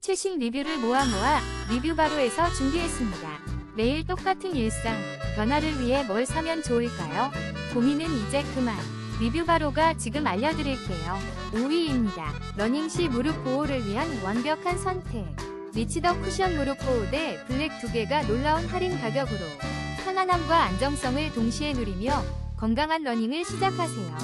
최신 리뷰를 모아 모아 리뷰 바로에서 준비했습니다. 매일 똑같은 일상, 변화를 위해 뭘 사면 좋을까요? 고민은 이제 그만. 리뷰 바로가 지금 알려드릴게요. 5위입니다. 러닝 시 무릎 보호를 위한 완벽한 선택. 리치더 쿠션 무릎 보호 대 블랙 두 개가 놀라운 할인 가격으로 편안함과 안정성을 동시에 누리며 건강한 러닝을 시작하세요.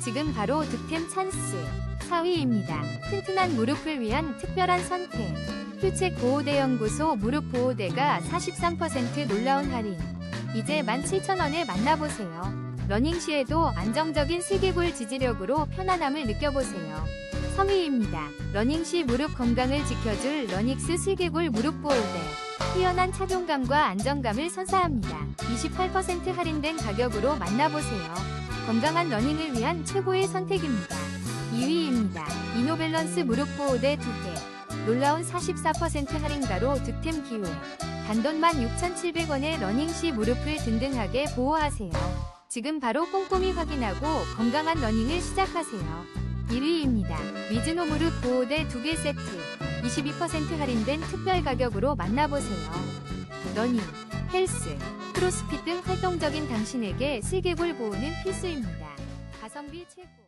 지금 바로 득템 찬스. 4위입니다. 튼튼한 무릎을 위한 특별한 선택. 퓨책 보호대 연구소 무릎 보호대가 43% 놀라운 할인. 이제 17,000원에 만나보세요. 러닝 시에도 안정적인 슬개골 지지력으로 편안함을 느껴보세요. 3위입니다. 러닝 시 무릎 건강을 지켜줄 러닉스 슬개골 무릎 보호대. 뛰어난 착용감과 안정감을 선사합니다. 28% 할인된 가격으로 만나보세요. 건강한 러닝을 위한 최고의 선택입니다. 2위입니다. 이노밸런스 무릎 보호대 2개. 놀라운 44% 할인가로 득템 기회. 단돈만 6,700원에 러닝 시 무릎을 든든하게 보호하세요. 지금 바로 꼼꼼히 확인하고 건강한 러닝을 시작하세요. 1위입니다. 미즈노 무릎 보호대 2개 세트. 22% 할인된 특별 가격으로 만나보세요. 러닝, 헬스, 크로스핏 등 활동적인 당신에게 슬개골 보호는 필수입니다. 가성비 최고.